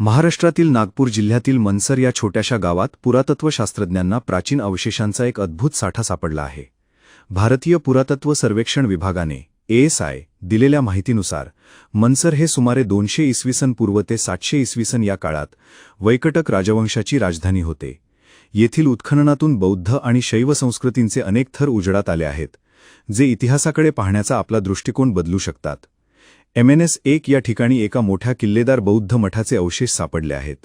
महाराष्ट्रातील नागपूर जिल्ह्यातील मनसर या छोट्याशा गावात पुरातत्वशास्त्रज्ञांना प्राचीन अवशेषांचा एक अद्भुत साठा सापडला आहे. भारतीय पुरातत्व सर्वेक्षण विभागाने एएसआय दिलेल्या माहितीनुसार मनसर हे सुमारे दोनशे इसवी सन पूर्व ते सातशे इसवी सन या काळात वैकटक राजवंशाची राजधानी होते. येथील उत्खननातून बौद्ध आणि शैव संस्कृतींचे अनेक थर उजडात आले आहेत जे इतिहासाकडे पाहण्याचा आपला दृष्टिकोन बदलू शकतात. एमएनएस एक या ठिकाणी एका मोठ्या किल्लेदार बौद्ध मठाचे अवशेष सापडले आहेत.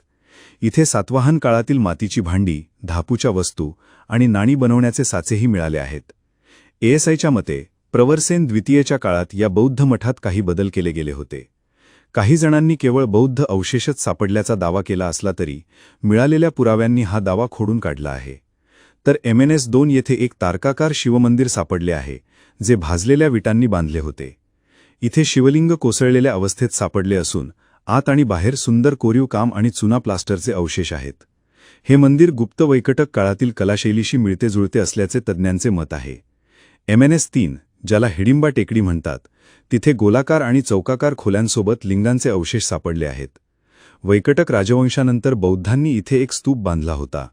इथे सातवाहन काळातील मातीची भांडी धापूच्या वस्तू आणि नाणी बनवण्याचे साचेही मिळाले आहेत. एएसआयच्या मते प्रवरसेन द्वितीयच्या काळात या बौद्ध मठात काही बदल केले गेले होते. काही जणांनी केवळ बौद्ध अवशेषच सापडल्याचा दावा केला असला तरी मिळालेल्या पुराव्यांनी हा दावा खोडून काढला आहे. तर एमएनएस दोन येथे एक तारकाकार शिवमंदिर सापडले आहे जे भाजलेल्या विटांनी बांधले होते. इथे शिवलिंग कोसळलेल्या अवस्थेत सापडले असून आत आणि बाहेर सुंदर कोरीव काम आणि चुना प्लास्टरचे अवशेष आहेत. हे मंदिर गुप्त वैकटक काळातील कलाशैलीशी मिळते जुळते असल्याचे तज्ज्ञांचे मत आहे. एमएनएस तीन ज्याला हिडिंबा टेकडी म्हणतात तिथे गोलाकार आणि चौकाकार खोल्यांसोबत लिंगांचे अवशेष सापडले आहेत. वैकटक राजवंशानंतर बौद्धांनी इथे एक स्तूप बांधला होता.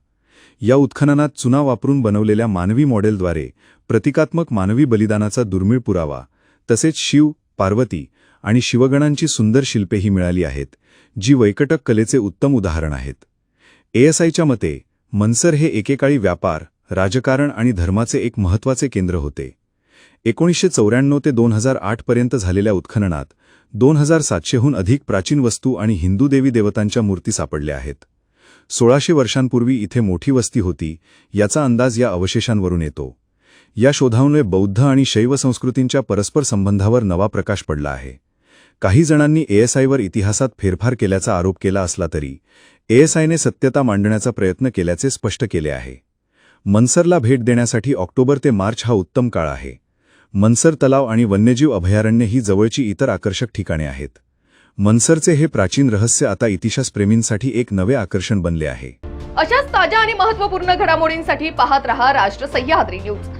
या उत्खननात चुना वापरून बनवलेल्या मानवी मॉडेलद्वारे प्रतिकात्मक मानवी बलिदानाचा दुर्मिळ पुरावा तसेच शिव पार्वती आणि शिवगणांची सुंदर शिल्पेही मिळाली आहेत जी वैकटक कलेचे उत्तम उदाहरण आहेत. एएसआयच्या मते मनसर हे एकेकाळी व्यापार राजकारण आणि धर्माचे एक महत्त्वाचे केंद्र होते. एकोणीसशे चौऱ्याण्णव ते दोन हजार आठपर्यंत झालेल्या उत्खननात दोन हजार सातशेहून अधिक प्राचीन वस्तू आणि हिंदू देवी देवतांच्या मूर्ती सापडल्या आहेत. सोळाशे वर्षांपूर्वी इथे मोठी वस्ती होती याचा अंदाज या अवशेषांवरून येतो. या शोधामुळे बौद्ध आणि शैव संस्कृतींच्या परस्पर संबंधावर नवा प्रकाश पडला आहे. काही जणांनी एएसआयवर इतिहासात फेरफार केल्याचा आरोप केला असला तरी एएसआयने सत्यता मांडण्याचा प्रयत्न केल्याचे स्पष्ट केले आहे. मनसरला भेट देण्यासाठी ऑक्टोबर ते मार्च हा उत्तम काळ आहे. मनसर तलाव आणि वन्यजीव अभयारण्य ही जवळची इतर आकर्षक ठिकाणे आहेत. मनसरचे हे प्राचीन रहस्य आता इतिहासप्रेमींसाठी एक नवे आकर्षण बनले आहे. अशाच ताज्या आणि महत्त्वपूर्ण घडामोडींसाठी पाहत रहा राष्ट्र सह्याद्री न्यूज.